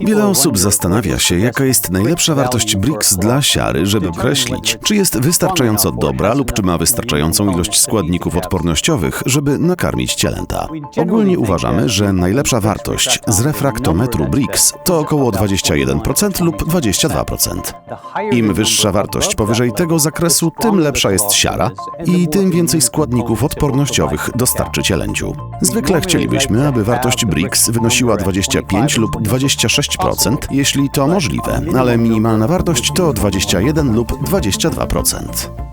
Wiele osób zastanawia się, jaka jest najlepsza wartość BRICS dla siary, żeby określić, czy jest wystarczająco dobra lub czy ma wystarczającą ilość składników odpornościowych, żeby nakarmić cielęta. Ogólnie uważamy, że najlepsza wartość z refraktometru BRICS to około 21% lub 22%. Im wyższa wartość powyżej tego zakresu, tym lepsza jest siara i tym więcej składników odpornościowych dostarczy cielęciu. Zwykle chcielibyśmy, aby wartość BRICS wynosiła 25 lub 26%, jeśli to możliwe, ale minimalna wartość to 21 lub 22%.